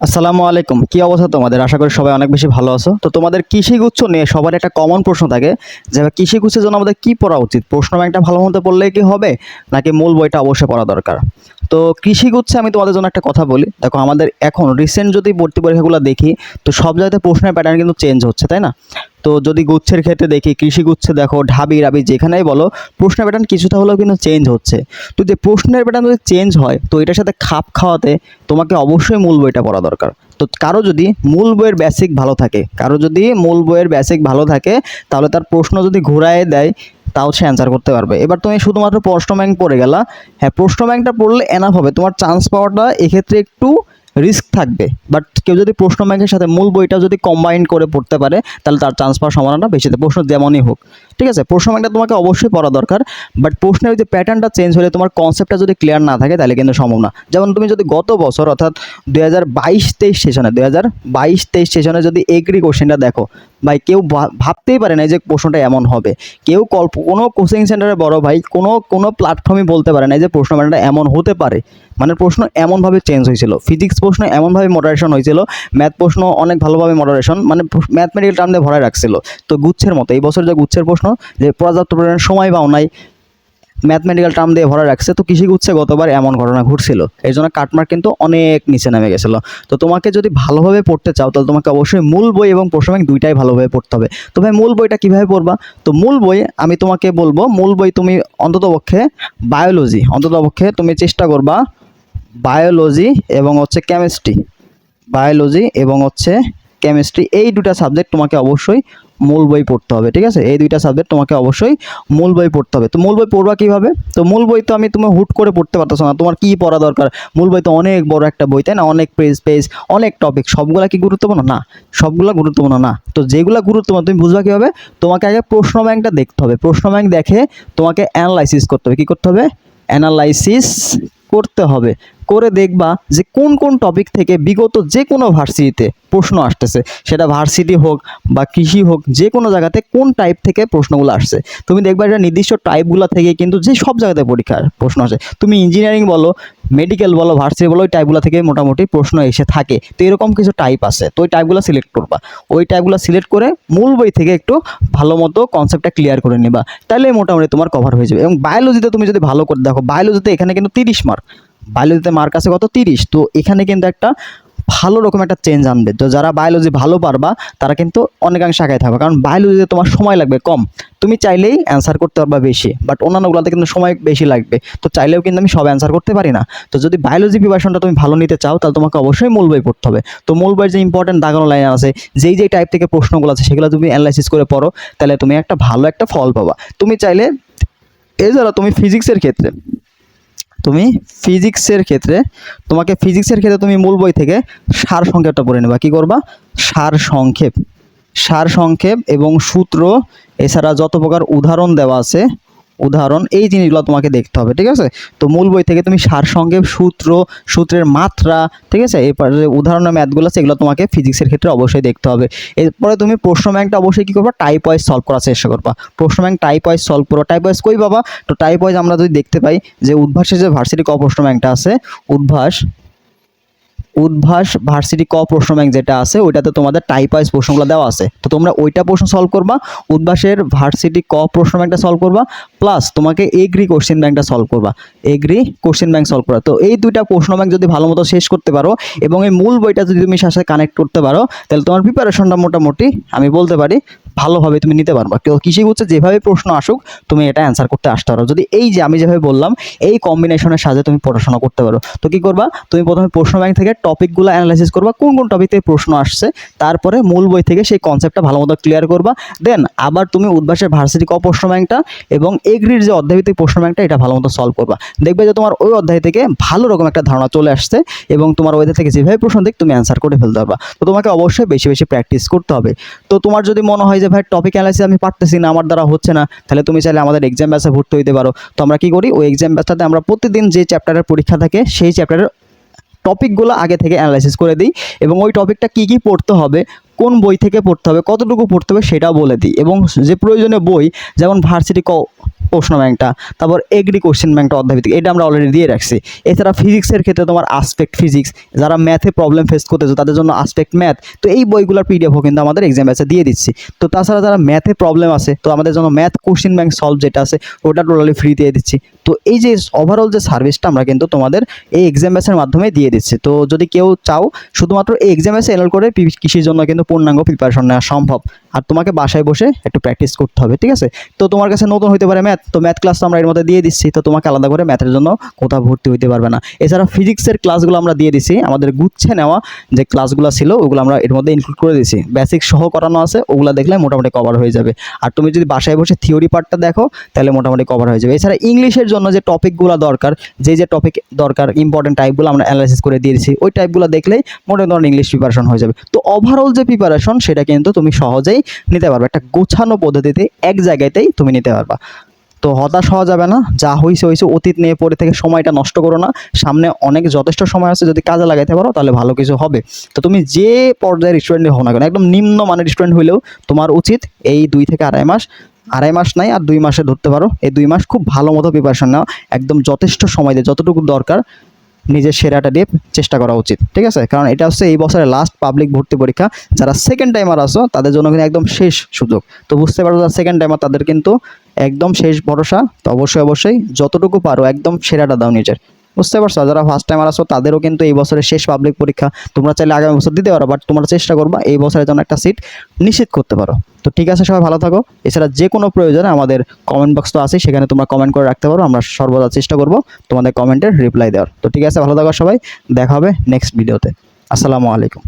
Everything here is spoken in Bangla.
আসসালামু আলাইকুম। কি অবস্থা তোমাদের? আশা করি সবাই অনেক বেশি ভালো আছো। তো তোমাদের কৃষিগুচ্ছ নিয়ে সবার একটা কমন প্রশ্ন থাকে যে কৃষিগুচ্ছের জন্য আমাদের কি পড়া উচিত? প্রশ্ন ব্যাংকটা ভালো মতো পড়লে কি হবে? নাকি মূল বইটা অবশ্যই পড়া দরকার? তো কৃষিগুচ্ছে আমি তোমাদের জন্য একটা কথা বলি। দেখো, আমাদের এখন রিসেন্ট যদি ভর্তি পরীক্ষাগুলো দেখি, তো সব জায়গাতে প্রশ্নের প্যাটার্ন কিন্তু চেঞ্জ হচ্ছে, তাই না? তো যদি গুচ্ছের ক্ষেত্রে দেখি, কৃষি গুচ্ছে দেখো, ঢাবি, রাবি, যেখানেই বলো, প্রশ্নের প্যাটার্ন কিছুটা হলেও কিন্তু চেঞ্জ হচ্ছে। তো যে প্রশ্নের প্যাটার্ন যদি চেঞ্জ হয়, তো এটার সাথে খাপ খাওয়াতে তোমাকে অবশ্যই মূল বইটা পড়া দরকার। তো কারও যদি মূল বইয়ের বেসিক ভালো থাকে, কারও যদি মূল বইয়ের বেসিক ভালো থাকে, তাহলে তার প্রশ্ন যদি ঘুরায় দেয় তাও সে অ্যান্সার করতে পারবে। এবার তুমি শুধুমাত্র প্রশ্ন ব্যাংক পড়ে গেলা। হ্যাঁ প্রশ্ন ব্যাংকটা পড়লে এনাফ হবে। তোমার চান্স পাওয়াটা এক্ষেত্রে একটু রিস্ক থাকবে। বাট কেউ যদি প্রশ্ন ব্যাংকের সাথে মূল বইটা যদি কম্বাইন করে পড়তে পারে, তাহলে তার চান্স পাওয়ার সম্ভাবনাটা বেশি। প্রশ্ন যেমনই হোক, ঠিক আছে? প্রশ্ন ব্যাংকটা তোমাকে অবশ্যই পড়া দরকার। বাট প্রশ্নের যে প্যাটার্নটা চেঞ্জ হলে তোমার কনসেপ্টটা যদি ক্লিয়ার না থাকে, তাহলে কিন্তু সম্ভব না। যেমন তুমি যদি গত বছর, অর্থাৎ দুই হাজার বাইশ তেইশ সেশনে দুই হাজার বাইশ তেইশ সেশনে যদি এগ্রি কোশ্চেনটা দেখো ভাই, কেউ ভাবতেই পারে না যে প্রশ্নটা এমন হবে। কেউ কল্প, কোনো কোচিং সেন্টারে বড় ভাই কোনো কোনো প্ল্যাটফর্মে বলতে পারে না যে প্রশ্ন প্যাটার্নটা এমন হতে পারে। মানে প্রশ্ন এমনভাবে চেঞ্জ হয়েছিল। ফিজিক্স প্রশ্ন এমনভাবে মডারেশন হয়েছিল। ম্যাথ প্রশ্ন অনেক ভালোভাবে মডারেশন মানে ম্যাথমেটিক্যাল টার্ম দিয়ে ভরায় রাখছিল। তো গুচ্ছের মতো, এই বছর যে গুচ্ছের প্রশ্ন, যে পর্যাপ্ত সময় পাও নাই ম্যাথমেটিক্যাল টার্ম দিয়ে ভরা রাখছে। তো কৃষি গুচ্ছে গতবার এমন ঘটনা ঘটছিল। এই জন্য কাটমার্ক কিন্তু অনেক নিচে নেমে গেছিল। তো তোমাকে যদি ভালোভাবে পড়তে চাও, তাহলে তোমাকে অবশ্যই মূল বই এবং প্রশ্ন দুইটাই ভালোভাবে পড়তে হবে। তো ভাই, মূল বইটা কীভাবে পড়বা? তো মূল বই আমি তোমাকে বলব, মূল বই তুমি অন্ততপক্ষে বায়োলজি অন্ততপক্ষে তুমি চেষ্টা করবা বায়োলজি এবং হচ্ছে কেমিস্ট্রি বায়োলজি এবং হচ্ছে কেমিস্ট্রি এই দুটা সাবজেক্ট তোমাকে অবশ্যই মূল বই পড়তে হবে, ঠিক আছে? এই দুইটা সাবজেক্ট তোমাকে অবশ্যই মূল বই পড়তে হবে। তো মূল বই পড়বা কীভাবে? তো মূল বই তো আমি তুমি হুট করে পড়তে পারতেছো না, তোমার কী পড়া দরকার? মূল বই তো অনেক বড় একটা বই, তাই না? অনেক পেজ পেজ অনেক টপিক সবগুলা কি গুরুত্বপূর্ণ? না, সবগুলো গুরুত্বপূর্ণ না। তো যেগুলো গুরুত্বপূর্ণ, তুমি বুঝবা কীভাবে? তোমাকে আগে প্রশ্ন ব্যাংকটা দেখতে হবে। প্রশ্ন ব্যাংক দেখে তোমাকে অ্যানালাইসিস করতে হবে। কী করতে হবে? অ্যানালাইসিস করতে হবে। করে দেখবা যে কোন কোন টপিক থেকে বিগত যে কোনো ভার্সিটিতে প্রশ্ন আসতেছে। সেটা ভার্সিটি হোক বা কৃষি হোক, যে কোনো জায়গাতে কোন টাইপ থেকে প্রশ্নগুলো আসছে। তুমি দেখবা এটা নির্দিষ্ট টাইপগুলো থেকে কিন্তু যে সব জায়গাতে পরীক্ষার প্রশ্ন আসে। তুমি ইঞ্জিনিয়ারিং বলো মেডিকেল বলো ভার্সিটি বলো, ওই টাইপগুলো থেকে মোটামুটি প্রশ্ন এসে থাকে। তো এরকম কিছু টাইপ আছে। তো ওই টাইপগুলো সিলেক্ট করবা। ওই টাইপগুলো সিলেক্ট করে মূল বই থেকে একটু ভালো মতো কনসেপ্টটা ক্লিয়ার করে নেবা। তাহলে মোটামুটি তোমার কভার হয়ে যাবে। এবং বায়োলজিতে তুমি যদি ভালো করে দেখো বায়োলজিতে এখানে কিন্তু তিরিশ মার্ক বায়োলজিতে মার্ক আছে কত তিরিশ, তো এখানে কিন্তু একটা ভালো রকম একটা চেঞ্জ আনবে। তো যারা বায়োলজি ভালো পারবা, তারা কিন্তু অনেকাংশে আগায় থাকবে। কারণ বায়োলজিতে তোমার সময় লাগবে কম। তুমি চাইলেই অ্যান্সার করতে পারবা বেশি বাট অন্যান্যগুলোতে কিন্তু সময় বেশি লাগবে। তো চাইলেও কিন্তু আমি সব অ্যান্সার করতে পারি না। তো যদি বায়োলজি প্রিপারেশনটা তুমি ভালো নিতে চাও, তাহলে তোমাকে অবশ্যই মূল বই পড়তে হবে। তো মূল বইয়ের যে ইম্পর্টেন্ট দাগানো লাইন আছে, যেই যেই টাইপ থেকে প্রশ্নগুলো আছে, সেগুলো তুমি অ্যানালাইসিস করে পড়ো, তাহলে তুমি একটা ভালো একটা ফল পাবা। তুমি চাইলে এছাড়া তুমি ফিজিক্সের ক্ষেত্রে তুমি ফিজিক্সের ক্ষেত্রে, তোমাকে ফিজিক্সের ক্ষেত্রে তুমি মূল বই থেকে সার সংক্ষেপটা পড়ে নেবা। কী করবা? সার সংক্ষেপ। সার সংক্ষেপ এবং সূত্র, এছাড়া যত প্রকার উদাহরণ দেওয়া আছে উদাহরণ, এই জিনিসগুলো তোমাকে দেখতে হবে, ঠিক আছে? তো মূল বই থেকে তুমি সার সংক্ষেপ সূত্র, সূত্রের মাত্রা, ঠিক আছে? এরপরে উদাহরণের ম্যাথগুলো আছে এগুলো তোমাকে ফিজিক্সের ক্ষেত্রে অবশ্যই দেখতে হবে। এরপরে তুমি প্রশ্ন ব্যাংকটা অবশ্যই কী করবা? টাইপ ওয়াইজ সলভ করার চেষ্টা করবা। প্রশ্ন ব্যাংক টাইপ ওয়াইজ সলভ করো। টাইপ ওয়াইজ কই বাবা? তো টাইপ ওয়াইজ আমরা যদি দেখতে পাই যে উদ্ভাসের যে ভার্সিটি ক প্রশ্ন ব্যাংকটা আছে, উদ্ভাস উদ্ভাস ভার্সিটি ক প্রশ্ন ব্যাংক যেটা আছে, ওইটাতে তোমাদের টাইপ ওয়াইজ প্রশ্নগুলো দেওয়া আছে। তো তোমরা ওইটা প্রশ্ন সলভ করবা, উদ্ভাসের ভার্সিটি ক প্রশ্ন ব্যাংকটা সলভ করবা প্লাস তোমাকে এগ্রি কোশ্চেন ব্যাংকটা সলভ করবা। এগ্রি কোশ্চেন ব্যাংক সলভ করা। তো এই দুইটা প্রশ্ন ব্যাংক যদি ভালো মতো শেষ করতে পারো, এবং এই মূল বইটা যদি তুমি সাথে কানেক্ট করতে পারো, তাহলে তোমার প্রিপারেশনটা মোটামুটি আমি বলতে পারি ভালোভাবে তুমি নিতে পারবা। কেউ কৃষি হচ্ছে যেভাবে প্রশ্ন আসুক, তুমি এটা অ্যান্সার করতে আসতে পারো। যদি এই যে আমি যেভাবে বললাম, এই কম্বিনেশনের সাথে তুমি পড়াশোনা করতে পারো। তো কী করবা? তুমি প্রথমে প্রশ্ন ব্যাংক থেকে টপিকগুলো অ্যানালাইসিস করবা, কোন কোন টপিক থেকে প্রশ্ন আসছে, তারপরে মূল বই থেকে সেই কনসেপ্টটা ভালো মতো ক্লিয়ার করবা। দেন আবার তুমি উদ্ভাসের ভার্সিটি ক প্রশ্ন ব্যাংকটা এবং এগ্রির যে অধ্যায়ভিত্তিক প্রশ্ন ব্যাংকটা এটা ভালো মতো সলভ করবা। দেখবে যে তোমার ওই অধ্যায় থেকে ভালো রকম একটা ধারণা চলে আসছে এবং তোমার ওই থেকে যেভাবে প্রশ্ন দিক, তুমি অ্যান্সার করে ফেলতে পারবা। তো তোমাকে অবশ্যই বেশি বেশি প্র্যাকটিস করতে হবে। তো তোমার যদি মনে হয় যে ভাই টপিক অ্যানালাইসিস আমি পারতেছি না, আমার দ্বারা হচ্ছে না। তাহলে তুমি চাইলে আমাদের এক্সাম ব্যাচে ভর্তি হইতে পারো। তো আমরা কি করি? ওই এক্সাম ব্যাচটাতে আমরা প্রতিদিন যে চ্যাপ্টারের পরীক্ষা থাকে, সেই চ্যাপ্টারের টপিকগুলো আগে থেকে অ্যানালাইসিস করে দিই এবং ওই টপিকটা কী কী পড়তে হবে, কোন বই থেকে পড়তে হবে, কতটুকু পড়তে হবে সেটাও বলে দিই। এবং যে প্রয়োজনীয় বই, যেমন ভার্সিটি ক প্রশ্ন ব্যাংকটা, তারপর এগ্রি কোশ্চেন ব্যাংকটা অধ্যায়ভিত্তিক, এটা আমরা অলরেডি দিয়ে রাখছি। এছাড়া ফিজিক্সের ক্ষেত্রে তোমার আসপেক্ট ফিজিক্স যারা ম্যাথে প্রবলেম ফেস করতেছো, তাদের জন্য আসপেক্ট ম্যাথ তো এই বইগুলোর পিডিএফও কিন্তু আমাদের এক্সাম ব্যাচে দিয়ে দিচ্ছি। তো তাছাড়া যারা ম্যাথে প্রবলেম আছে, তো আমাদের জন্য ম্যাথ কোশ্চেন ব্যাংক সলভ যেটা আছে, ওটা টোটালি ফ্রি দিয়ে দিচ্ছি। তো এই যে ওভারঅল যে সার্ভিসটা আমরা কিন্তু তোমাদের এই এক্সাম ব্যাচের মাধ্যমে দিয়ে দিচ্ছি। তো যদি কেউ চাও, শুধুমাত্র এই এক্সাম ব্যাচে এনরোল করে, কৃষির জন্য কিন্তু পূর্ণাঙ্গ প্রিপারেশন নেওয়া সম্ভব। আর তোমাকে বাসায় বসে একটু প্র্যাকটিস করতে হবে, ঠিক আছে? তো তোমার কাছে নতুন হতে পারে ম্যাথ তো ম্যাথ ক্লাস তো আমরা এর মধ্যে দিয়ে দিচ্ছি, তো তোমাকে আলাদা করে ম্যাথের জন্য কোথাও ভর্তি হতে পারবে না। এছাড়া ফিজিক্সের ক্লাসগুলো আমরা দিয়ে দিচ্ছি আমাদের গুচ্ছে নেওয়া যে ক্লাসগুলো ছিল, ওগুলো আমরা এর মধ্যে ইনক্লুড করে দিয়েছি। বেসিক সহ করানো আছে, ওগুলো দেখলে মোটামুটি কভার হয়ে যাবে। আর তুমি যদি বাসায় বসে থিওরি পার্টটা দেখো, তাহলে মোটামুটি কভার হয়ে যাবে। এছাড়া ইংলিশের জন্য যে টপিকগুলো দরকার, যে যে টপিক দরকার ইম্পর্টেন্ট টাইপগুলো আমরা অ্যানালাইসিস করে দিয়ে দিচ্ছি ওই টাইপগুলো দেখলেই মোটামুটি ইংলিশ প্রিপারেশন হয়ে যাবে। তো ওভারঅল যে প্রিপারেশন সেটা কিন্তু তুমি সহজেই নিতে পারবে। একটা গোছানো পদ্ধতিতে এক জায়গাতেই তুমি নিতে পারবা। তো হতাশ হওয়া যাবে না, যা হয়েছে হয়েছে অতীত নিয়ে পড়ে থেকে সময়টা নষ্ট করো না। সামনে অনেক যথেষ্ট সময় আছে, যদি কাজে লাগাইতে পারো তাহলে ভালো কিছু হবে। তো তুমি যে পর্যায়ের স্টুডেন্ট হও না কেন, একদম নিম্ন মানের স্টুডেন্ট হইলেও তোমার উচিত এই দুই থেকে আড়াই মাস আড়াই মাস নাই আর দুই মাসে ধরতে পারো। এই দুই মাস খুব ভালো মতো প্রিপারেশন নাও, একদম যথেষ্ট সময় দিয়ে, যতটুকু দরকার নিজের সেরাটা দিয়ে চেষ্টা করা উচিত, ঠিক আছে? কারণ এটা হচ্ছে এই বছরের লাস্ট পাবলিক ভর্তি পরীক্ষা। যারা সেকেন্ড টাইমার আসো তাদের জন্য কিন্তু একদম শেষ সুযোগ। তো বুঝতে পারো যারা সেকেন্ড টাইমার তাদের কিন্তু একদম শেষ ভরসা। তো অবশ্যই অবশ্যই যতটুকু পারো, একদম সেরাটা দাও নিজের। বুঝতে পারছ? যারা ফার্স্ট টাইম আসো তাদেরও কিন্তু এই বছরের শেষ পাবলিক পরীক্ষা তোমরা চাইলে আগামী বছর দিতে পারো বাট তোমরা চেষ্টা করবা এই বছরের জন্য একটা সিট নিশ্চিত করতে পারো। তো ঠিক আছে, সবাই ভালো থাকো। এছাড়া যে কোনো প্রয়োজনে আমাদের কমেন্ট বক্স তো আছে সেখানে তোমরা কমেন্ট করে রাখতে পারো, আমরা সর্বদা চেষ্টা করব তোমাদের কমেন্টের রিপ্লাই দেওয়ার। তো ঠিক আছে, ভালো থাকো সবাই, দেখা হবে নেক্সট ভিডিওতে আসসালামু আলাইকুম।